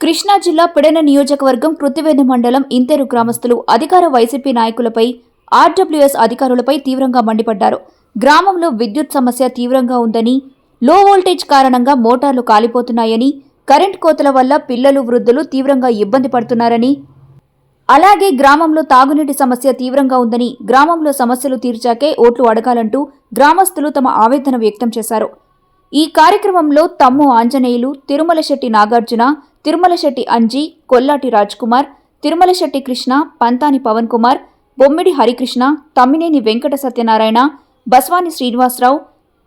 కృష్ణా జిల్లా పిడన నియోజకవర్గం కృతివేణి మండలం ఇంతేరు గ్రామస్తులు అధికార వైసీపీ నాయకులపై ఆర్డబ్ల్యూఎస్ అధికారులపై తీవ్రంగా మండిపడ్డారు. గ్రామంలో విద్యుత్ సమస్య తీవ్రంగా ఉందని లో వోల్టేజ్ కారణంగా మోటార్లు కాలిపోతున్నాయని కరెంట్ కోతల వల్ల పిల్లలు వృద్ధులు తీవ్రంగా ఇబ్బంది పడుతున్నారని అలాగే గ్రామంలో తాగునీటి సమస్య తీవ్రంగా ఉందని గ్రామంలో సమస్యలు తీర్చాకే ఓట్లు అడగాలంటూ గ్రామస్తులు తమ ఆవేదన వ్యక్తం చేశారు. ఈ కార్యక్రమంలో తమ్ము ఆంజనేయులు తిరుమల శెట్టి నాగార్జున తిరుమల శెట్టి అంజీ కొల్లాటి రాజ్కుమార్ తిరుమల శెట్టి కృష్ణ పంతాని పవన్ కుమార్ బొమ్మిడి హరికృష్ణ తమ్మినేని వెంకట సత్యనారాయణ బస్వాని శ్రీనివాసరావు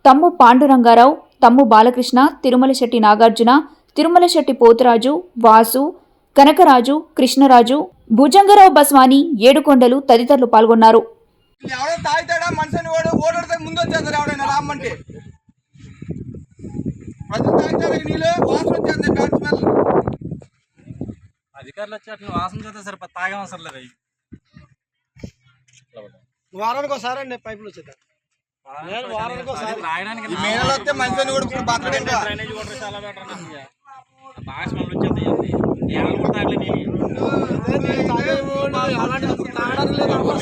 తమ్ము పాండురంగారావు తమ్ము బాలకృష్ణ తిరుమల శెట్టి నాగార్జున తిరుమల శెట్టి పోతురాజు వాసు కనకరాజు కృష్ణరాజు భుజంగరావు బస్వాని ఏడుకొండలు తదితరులు పాల్గొన్నారు. ఎవడో తాగుతాడా? మనిషిని వాడు ముందు వచ్చేస్తారు ఎవడైనా రామ్మంటే. ప్రజలు తాగుతారు ఈ నీళ్ళు వాసన వచ్చేది బ్యాట్ స్మెల్. అధికారులు వచ్చి అట్లా వాసన చూస్తే సరిపోతుంది తాగే అవసరం లేదు వారానికి ఒకసారి అండి పైపులు వచ్చేది నేను వారానికి ఒకసారి రాయడానికి మేనలు వస్తే మనిషిని కూడా బతకడు డ్రైనేజ్ వాటర్ చాలా బెటర్ బాగా స్మెల్ వచ్చేది ఏమైనా కూడా తాగలేదు నీళ్ళు. అదే నేను తాగేమో, అలాంటి అసలు తాగడానికి లేదు ఇప్పుడు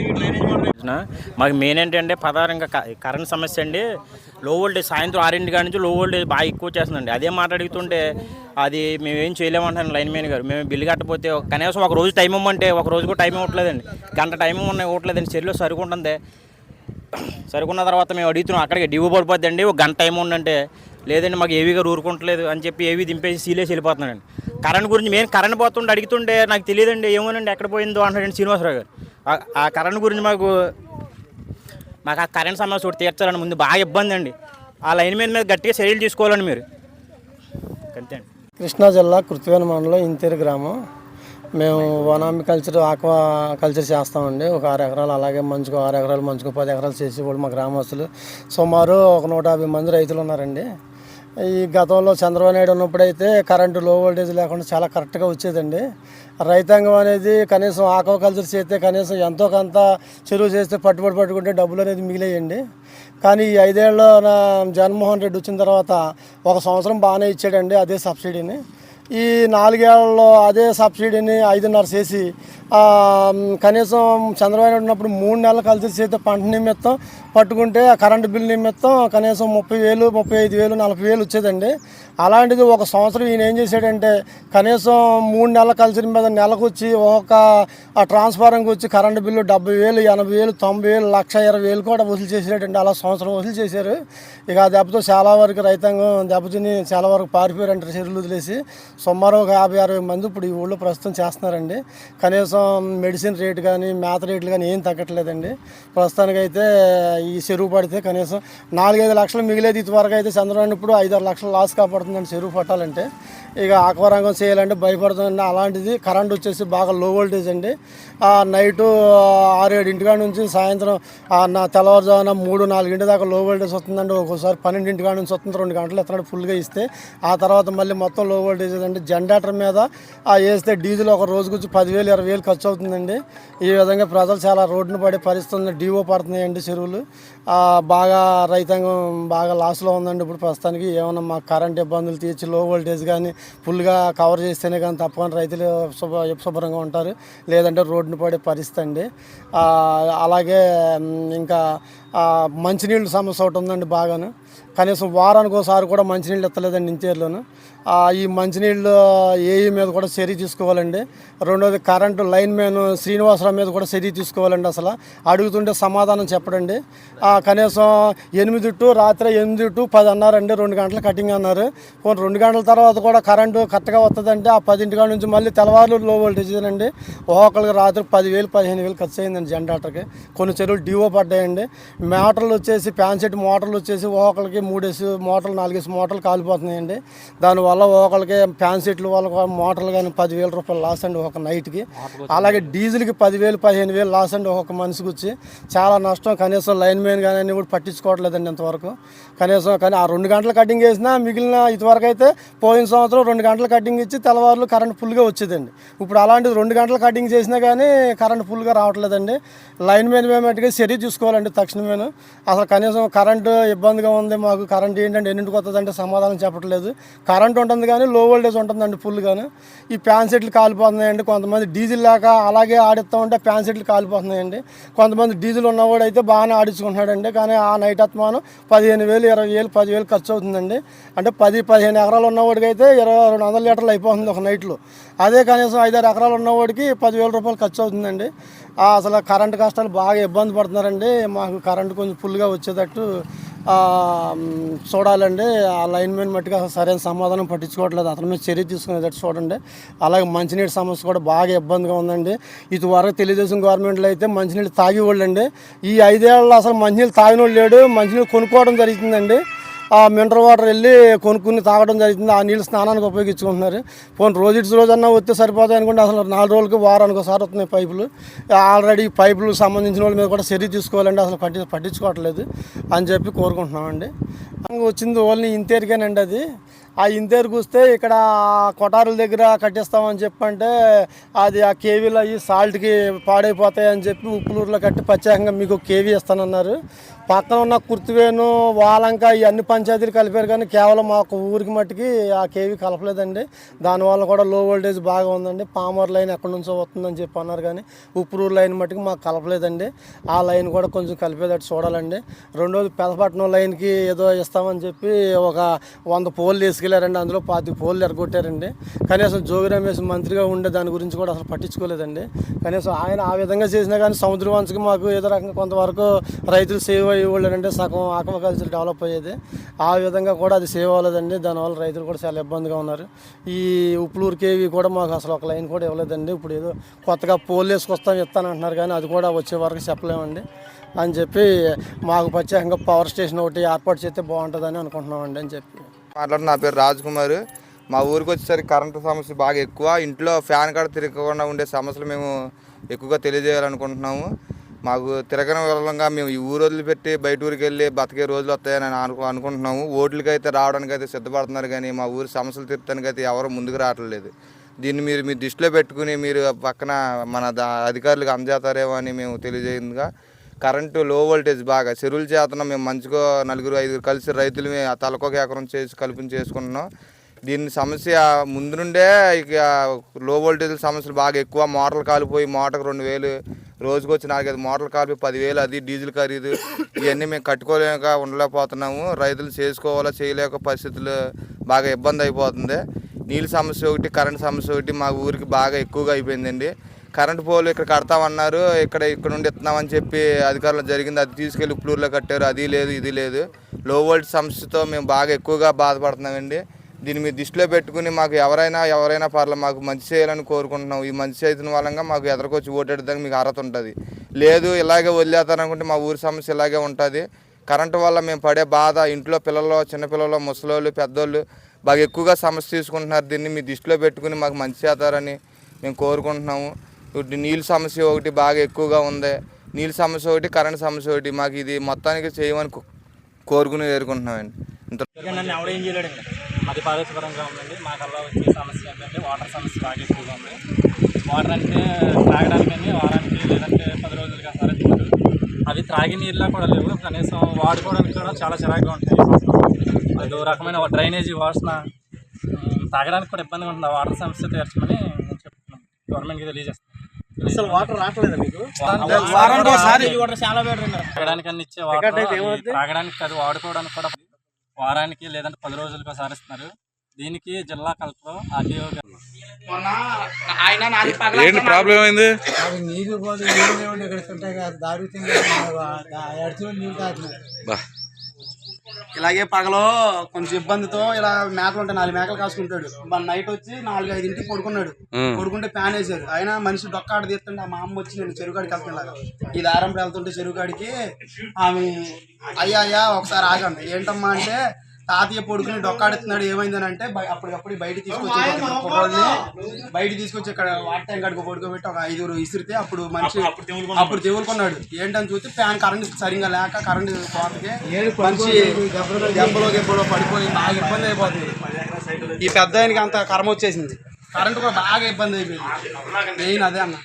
ఈ డ్రైనేజ్ వాటర్ చేసిన మాకు మెయిన్ ఏంటంటే ప్రధానంగా కరెంట్ సమస్య అండి. లో వోల్టేజ్ సాయంత్రం ఆరింటి కాడి నుంచి లో వోల్టేజ్ బాగా ఎక్కువ చేస్తుందండి అదే మాట్లాడుతుంటే అది మేమేం చేయలేమంటాను లైన్ మ్యాన్ గారు. మేము బిల్లు కట్టకపోతే ఒక- కనీసం ఒక రోజు టైం ఇవ్వమంటే ఒక రోజు కూడా టైం ఇవ్వట్లేదండి. గంట టైం ఉన్న ఇవ్వట్లేదండి. చెల్లు సరుకుంటుంది సరుకున్న తర్వాత మేము అడుగుతున్నాం అక్కడికి డివో పడిపోద్దండి. ఒక గంట టైం ఉండంటే లేదండి మాకు ఏవిగా ఊరుకుంటలేదు అని చెప్పి ఏవి దింపేసి సీలేసి వెళ్ళిపోతున్నాడండి కరెంట్ గురించి మేము కరెంట్ పోతుండే అడుగుతుంటే నాకు తెలియదండి ఏమోనండి ఎక్కడ పోయిందో అంటాడండి శ్రీనివాసరావు గారు. ఆ- ఆ కరెంట్ గురించి మాకు మాకు ఆ కరెంట్ సమస్య ఒకటి తీర్చాలని ముందు బాగా ఇబ్బంది అండి. ఆ లైన్ మీద మీద గట్టిగా చర్యలు తీసుకోవాలండి మీరు. అంతే అండి. కృష్ణా జిల్లా కృత్వేన మండలం ఇంతేరు గ్రామం. మేము వనామి కల్చర్ ఆక్వా కల్చర్ చేస్తామండి. ఒక ఆరు ఎకరాలు అలాగే మంచుకు ఆరు ఎకరాలు మంచుకు పది ఎకరాలు చేసేవాళ్ళు మా గ్రామస్తులు. సుమారు ఒక నూట యాభై మంది రైతులు ఉన్నారండి. ఈ గతంలో చంద్రబాబు నాయుడు ఉన్నప్పుడైతే కరెంటు లో వోల్టేజ్ లేకుండా చాలా కరెక్ట్గా వచ్చేదండి. రైతాంగం అనేది కనీసం ఆక్వాకల్చర్ చేస్తే కనీసం ఎంతో కొంత చెరువు చేస్తే పట్టుబడి పట్టుకుంటే డబ్బులు అనేది మిగిలేయండి. కానీ ఈ ఐదేళ్ళ నా జగన్మోహన్ రెడ్డి వచ్చిన తర్వాత ఒక సంవత్సరం బాగానే ఇచ్చాడండి అదే సబ్సిడీని. ఈ నాలుగేళ్ళలో అదే సబ్సిడీని ఐదున్నర చేసి కనీసం చంద్రబాబు ఉన్నప్పుడు మూడు నెలలు కలిసి చేస్తే పంట నిమిత్తం పట్టుకుంటే ఆ కరెంటు బిల్ నిమిత్తం కనీసం ముప్పై వేలు ముప్పై ఐదు వేలు నలభై వేలు వచ్చేదండి. అలాంటిది ఒక సంవత్సరం ఈయన ఏం చేశాడంటే కనీసం మూడు నెలల కలిసి మీద నెలకు వచ్చి ఒక ట్రాన్స్ఫారంకి వచ్చి కరెంటు బిల్లు డెబ్బై వేలు ఎనభై వేలు తొంభై వేలు లక్ష ఇరవై వేలు కూడా వసూలు చేసేటండి అలా సంవత్సరం వసూలు చేశారు. ఇక ఆ దెబ్బతో చాలా వరకు రైతాంగం దెబ్బతిని చాలా వరకు పారిపోయారంటారు చెరువులు వదిలేసి. సుమారు ఒక యాభై అరవై మంది ఇప్పుడు ఈ ఊళ్ళో ప్రస్తుతం చేస్తున్నారండి. కనీసం మెడిసిన్ రేటు కానీ మేత రేట్లు కానీ ఏం తగ్గట్లేదండి. ప్రస్తుతానికైతే ఈ చెరువు పడితే కనీసం నాలుగైదు లక్షలు మిగిలేదు ఇదివరకు అయితే చంద్రబాబు ఇప్పుడు ఐదారు లక్షలు లాస్ కాపాడుతుందండి చెరువు పట్టాలంటే. ఇక ఆక్వారంగం చేయాలంటే భయపడుతుంది అలాంటిది కరెంట్ వచ్చేసి బాగా లో వోల్టేజ్ అండి. నైటు ఆరు ఏడు ఇంటికాడ నుంచి సాయంత్రం నా తెల్లవారుజామున మూడు నాలుగింటి దాకా లో వోల్టేజ్ వస్తుందండి. ఒక్కోసారి పన్నెండింటి కాడ నుంచి వస్తుంది. రెండు గంటలు ఎత్తనాడు ఫుల్గా ఇస్తే. ఆ తర్వాత మళ్ళీ మొత్తం లో వోల్టేజ్ అండి జనరేటర్ మీద వేస్తే డీజిల్ ఒక రోజుకు వచ్చి పదివేలు ఇరవై వేలు ఖర్చు అవుతుందండి. ఈ విధంగా ప్రజలు చాలా రోడ్డును పడే పరిస్థితులు డివో పడుతున్నాయండి చెరువులు. బాగా రైతాంగం బాగా లాస్లో ఉందండి. ఇప్పుడు ప్రస్తుతానికి ఏమైనా మాకు కరెంట్ ఇబ్బందులు తీర్చి లో వోల్టేజ్ కానీ ఫుల్గా కవర్ చేస్తేనే కానీ తప్పకుండా రైతులు శుభ శుభ్రంగా ఉంటారు. లేదంటే రోడ్డును పడే పరిస్థితి అండి. అలాగే ఇంకా మంచినీళ్ళు మంచినీళ్ళ సమస్య ఒకటి ఉందండి బాగాను. కనీసం వారానికి ఒకసారి కూడా మంచినీళ్ళు ఎత్తలేదండి ఇంచేర్లోను ఈ మంచినీళ్ళు ఏఈ మీద కూడా చర్య తీసుకోవాలండి. రెండోది కరెంటు లైన్ మ్యాన్ శ్రీనివాసరావు మీద కూడా చర్య తీసుకోవాలండి అసలు. అడుగుతుంటే సమాధానం చెప్పడండి. కనీసం ఎనిమిది టు రాత్రి ఎనిమిది టు పది అన్నారండి రెండు గంటల కటింగ్ అన్నారు. రెండు గంటల తర్వాత కూడా కరెంటు కరెక్ట్గా వస్తుందంటే ఆ పదింటి కాడ నుంచి మళ్ళీ తెల్లవారు లో వోల్టేజ్ అండి. ఒక్కొక్కరికి రాత్రి పదివేలు పదిహేను వేలు ఖర్చు అయిందండి జనరేటర్కి. కొన్ని చెరువులు డివో పడ్డాయండి. మోటార్లు వచ్చేసి ప్యాన్సెట్ మోటార్లు వచ్చేసి ఒక్కొక్కరికి మూడేసి మోటార్లు నాలుగేసి మోటార్లు కాలిపోతున్నాయండి. దానివల్ల ఒక్కొక్కరికి ప్యాన్ సెట్లు వాళ్ళ మోటార్లు కానీ పదివేల రూపాయలు లాస్ అండి ఒక నైట్కి. అలాగే డీజిల్కి పదివేలు పదిహేను వేలు లాస్ అండి ఒక్కొక్క మనిషికి వచ్చి చాలా నష్టం. కనీసం లైన్ మెయిన్ కానీ అన్ని కూడా పట్టించుకోవట్లేదండి ఇంతవరకు. కనీసం కానీ ఆ రెండు గంటలు కటింగ్ చేసినా మిగిలిన ఇదివరకు అయితే పోయిన సంవత్సరం రెండు గంటలు కటింగ్ ఇచ్చి తెల్లవారులు కరెంట్ ఫుల్గా వచ్చేదండి. ఇప్పుడు అలాంటిది రెండు గంటలు కటింగ్ చేసినా కానీ కరెంట్ ఫుల్గా రావట్లేదండి. లైన్ మెయిన్ మేమట్టుగా చర్య చూసుకోవాలండి తక్షణమేను. అసలు కనీసం కరెంటు ఇబ్బందిగా ఉంది మా మాకు కరెంట్ ఏంటంటే ఎన్నింటికి వస్తుందంటే సమాధానం చెప్పట్లేదు. కరెంట్ ఉంటుంది కానీ లో వోల్టేజ్ ఉంటుందండి ఫుల్ కానీ ఈ ప్యాన్ సెట్లు కాలిపోతున్నాయండి. కొంతమంది డీజిల్ లేక అలాగే ఆడిస్తూ ఉంటే ప్యాన్ సెట్లు కాలిపోతున్నాయండి. కొంతమంది డీజిల్ ఉన్నవాడు అయితే బాగానే ఆడించుకుంటున్నాడండి కానీ ఆ నైట్ అత్మానం పదిహేను వేలు ఇరవై వేలు పదివేలు ఖర్చు అవుతుందండి. అంటే పది పదిహేను ఎకరాలు ఉన్నవాడికి అయితే ఇరవై రెండు వందల లీటర్లు అయిపోతుంది ఒక నైట్లో అదే కనీసం ఐదారు ఎకరాలు ఉన్నవాడికి పదివేల రూపాయలు ఖర్చు అవుతుందండి. అసలు కరెంటు కష్టాలు బాగా ఇబ్బంది పడుతున్నారండి. మాకు కరెంటు కొంచెం ఫుల్గా వచ్చేటట్టు చూడాలండి. ఆ లైన్ మీద మట్టుగా అసలు సరైన సమాధానం పట్టించుకోవట్లేదు. అతని మీద చర్య తీసుకునేటట్టు చూడండి. అలాగే మంచినీటి సమస్య కూడా బాగా ఇబ్బందిగా ఉందండి. ఇటువరకు తెలుగుదేశం గవర్నమెంట్లో అయితే మంచినీళ్ళు తాగేవాళ్ళు అండి ఈ ఐదేళ్ళు అసలు మంచినీళ్ళు తాగినోళ్ళు లేడు. మంచినీళ్ళు కొనుక్కోవడం జరుగుతుందండి. ఆ మినరల్ వాటర్ వెళ్ళి కొనుక్కుని తాగడం జరుగుతుంది. ఆ నీళ్ళు స్నానానికి ఉపయోగించుకుంటున్నారు. పోనీ రోజు ఇటు రోజన్నా వస్తే సరిపోతాయి అనుకుంటే అసలు నాలుగు రోజులకి వారానికి ఒకసారి వస్తున్నాయి పైపులు. ఆల్రెడీ పైపులు సంబంధించిన వాళ్ళ మీద కూడా చర్య తీసుకోవాలండి అసలు పట్టి పట్టించుకోవట్లేదు అని చెప్పి కోరుకుంటున్నామండి. వచ్చింది ఓన్లీ ఇంతేరికేనండి అది. ఆ ఇంతేరుకు వస్తే ఇక్కడ కొటారుల దగ్గర కట్టిస్తామని చెప్పంటే అది ఆ కేవీలు అవి సాల్ట్కి పాడైపోతాయి అని చెప్పి ఉప్పులూరులో కట్టి ప్రత్యేకంగా మీకు కేవీ ఇస్తానన్నారు. పక్కన ఉన్న కుర్తివేను వాలంక ఈ అన్ని పంచాయతీలు కలిపారు కానీ కేవలం మా ఒక ఊరికి మట్టుకి ఆ కేవీ కలపలేదండి. దానివల్ల కూడా లో వోల్టేజ్ బాగా ఉందండి. పామర్ లైన్ ఎక్కడి నుంచో వస్తుందని చెప్పి అన్నారు కానీ ఉప్పురూరు లైన్ మట్టుకు మాకు కలపలేదండి. ఆ లైన్ కూడా కొంచెం కలిపేటట్టు చూడాలండి. రెండోది పెదపట్నం లైన్కి ఏదో ఇస్తామని చెప్పి ఒక వంద పోల్లు తీసుకెళ్ళారండి అందులో పాతి పోల్లు ఎరగొట్టారండి. కనీసం జోగి రమేష్ మంత్రిగా ఉండే దాని గురించి కూడా అసలు పట్టించుకోలేదండి. కనీసం ఆయన ఆ విధంగా చేసినా కానీ సముద్రవంశకి మాకు ఏదో రకంగా కొంతవరకు రైతులు సేవ్ అంటే సగం ఆక్వాకల్చర్ డెవలప్ అయ్యేది. ఆ విధంగా కూడా అది సేవ్ అవ్వలేదండి. దానివల్ల రైతులు కూడా చాలా ఇబ్బందిగా ఉన్నారు. ఈ ఉప్పులూరుకేవి కూడా మాకు అసలు ఒక లైన్ కూడా ఇవ్వలేదండి. ఇప్పుడు ఏదో కొత్తగా పోల్ వేసుకొస్తాం ఇస్తానంటున్నారు కానీ అది కూడా వచ్చే వరకు చెప్పలేమండి. అని చెప్పి మాకు ప్రత్యేకంగా పవర్ స్టేషన్ ఒకటి ఏర్పాటు చేస్తే బాగుంటుందని అనుకుంటున్నామండి అని చెప్పి. మాట్లాడు నా పేరు రాజ్ కుమార్ మా ఊరికి వచ్చేసరికి కరెంటు సమస్య బాగా ఎక్కువ. ఇంట్లో ఫ్యాన్ కాడ తిరగకుండా ఉండే సమస్యలు మేము ఎక్కువగా తెలియజేయాలనుకుంటున్నాము. మాకు తిరగని విధంగా మేము ఈ ఊరు వదిలిపెట్టి బయట ఊరికి వెళ్ళి బతికే రోజులు వస్తాయని అనుకు అనుకుంటున్నాము. ఓట్లకి అయితే రావడానికి అయితే సిద్ధపడుతున్నారు కానీ మా ఊరి సమస్యలు తీర్చడానికి అయితే ఎవరు ముందుకు రావట్లేదు. దీన్ని మీరు మీ దృష్టిలో పెట్టుకుని మీరు పక్కన మన దా అధికారులకు అందజేస్తారేమో అని మేము తెలియజేయంగా కరెంటు లో వోల్టేజ్ బాగా చెరువులు చేతనం మేము మంచిగా నలుగురు ఐదుగురు కలిసి రైతులు తలకొక ఎకరం చేసి కలుపుని చేసుకుంటున్నాం. దీని సమస్య ముందు నుండే ఇక లో వోల్టేజ్ సమస్యలు బాగా ఎక్కువ. మోటార్లు కాలిపోయి మోటార్కి రెండు వేలు రోజుకు వచ్చి నాలుగైదు మోటార్లు కాలిపోయి పదివేలు అది డీజిల్ ఖరీదు. ఇవన్నీ మేము కట్టుకోలేక ఉండలేకపోతున్నాము. రైతులు చేసుకోవాలా చేయలేక పరిస్థితులు బాగా ఇబ్బంది అయిపోతుంది. నీళ్ళ సమస్య ఒకటి కరెంట్ సమస్య ఒకటి మా ఊరికి బాగా ఎక్కువగా అయిపోయిందండి. కరెంట్ పోలు ఇక్కడ కడతామన్నారు. ఇక్కడ ఇక్కడ నుండి ఇస్తున్నామని చెప్పి అధికారులు జరిగింది. అది తీసుకెళ్ళి ఉప్పులూరులో కట్టారు. అది లేదు ఇది లేదు. లో వోల్ట్ సమస్యతో మేము బాగా ఎక్కువగా బాధపడుతున్నామండి. దీన్ని మీరు దృష్టిలో పెట్టుకుని మాకు ఎవరైనా ఎవరైనా పర్లేదు మాకు మంచి చేయాలని కోరుకుంటున్నాం. ఈ మంచి చేసిన వాళ్ళంగా మాకు ఎదరకొచ్చి ఓటేయడానికి మీకు అర్హత ఉంటుంది. లేదు ఇలాగే వదిలేస్తారనుకుంటే మా ఊరి సమస్య ఇలాగే ఉంటుంది. కరెంటు వల్ల మేము పడే బాధ ఇంట్లో పిల్లలు చిన్నపిల్లలు ముసలోళ్ళు పెద్దోళ్ళు బాగా ఎక్కువగా సమస్య తీసుకుంటున్నారు. దీన్ని మీ దృష్టిలో పెట్టుకుని మాకు మంచి చేస్తారని మేము కోరుకుంటున్నాము. ఇప్పుడు నీళ్ళ సమస్య ఒకటి బాగా ఎక్కువగా ఉంది. నీళ్ళ సమస్య ఒకటి కరెంట్ సమస్య ఒకటి. మాకు ఇది మొత్తానికి చేయమని కోరుకుని వేరుకుంటున్నామండి. ఇంత అది పార్వతీపురంగా ఉందండి. మాకల్లా వచ్చే సమస్య ఏంటంటే వాటర్ సమస్య బాగా ఎక్కువగా ఉంది. వాటర్ అంటే తాగడానికి వారానికి లేదంటే పది రోజులకి ఒకసారి అవి త్రాగి నీళ్ళ కూడా లేవు. కనీసం వాడుకోవడానికి కూడా చాలా చిరాకుగా ఉంటాయి. అదో రకమైన డ్రైనేజీ వాసన తాగడానికి కూడా ఇబ్బందిగా ఉంటుంది. వాటర్ సమస్య తీర్చమని చెప్తున్నాం గవర్నమెంట్కి తెలియజేస్తాం అసలు వాటర్ రావట్లేదా మీకు? తాగడానికి అన్ని ఇచ్చే వాటర్ తాగడానికి కాదు వాడుకోవడానికి కూడా వారానికి లేదంటే పది రోజులకు ఒకసారి ఇస్తున్నారు దీనికి జిల్లా కలెక్టర్ ఆర్డీఓ ఏంటి ప్రాబ్లం ఏమైంది నీళ్ళు పోతే నీళ్ళు ఏమండి ఇక్కడ ఉంటాయి కదా దారి ఎడుచులో నీళ్ళు తాగుతున్నాయి బా ఇలాగే పగలో కొంచెం ఇబ్బందితో ఇలా మేకలు ఉంటాయి నాలుగు మేకలు కాసుకుంటాడు. మన నైట్ వచ్చి నాలుగు ఐదింటికి పడుకున్నాడు. ఉం. పడుకుంటే ఫ్యాన్ వేసారు అయినా మనిషి డొక్కాడ తీస్తుంటే మా అమ్మ వచ్చి నేను చెరువుకాడికి వెళ్తున్నాగా ఈ దారం వెళ్తుంటే చెరువుకాడికి ఆమె అయ్యా అయ్యా ఒకసారి ఆగండి. ఏంటమ్మా అంటే తాతయ్య పడుకుని డొక్కాడుతున్నాడు ఏమైందని అంటే అప్పటికప్పుడు బయట తీసుకొచ్చి కుర్రోళ్ళని బయట తీసుకొచ్చి ఇక్కడ వాటర్ ట్యాంక్ అడుగు పడుకోబెట్టి ఒక ఐదుగురు ఇసిరితే అప్పుడు మనిషి అప్పుడు తెవులుకున్నాడు ఏంటని చూస్తే ఫ్యాన్ కరెంట్ సరిగా లేక కరెంట్ పోతకి మంచి దెబ్బలో దెబ్బలో పడిపోయి బాగా ఇబ్బంది అయిపోతుంది. ఈ పెద్ద ఆయనకి అంత కర్మ వచ్చేసింది. కరెంట్ కూడా బాగా ఇబ్బంది అయిపోయింది. మెయిన్ అదే అన్న.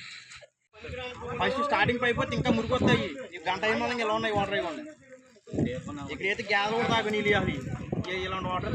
ఫస్ట్ స్టార్టింగ్ అయిపోతే ఇంకా మురికొస్తాయి ఈ గంట అయిన ఎలా ఉన్నాయి వాటర్ ఇవ్వండి. ఇక్కడైతే గ్యాస్ కూడా తాగు నీళ్ళు ఇవ్వాలి ఇలాంటి వాటర్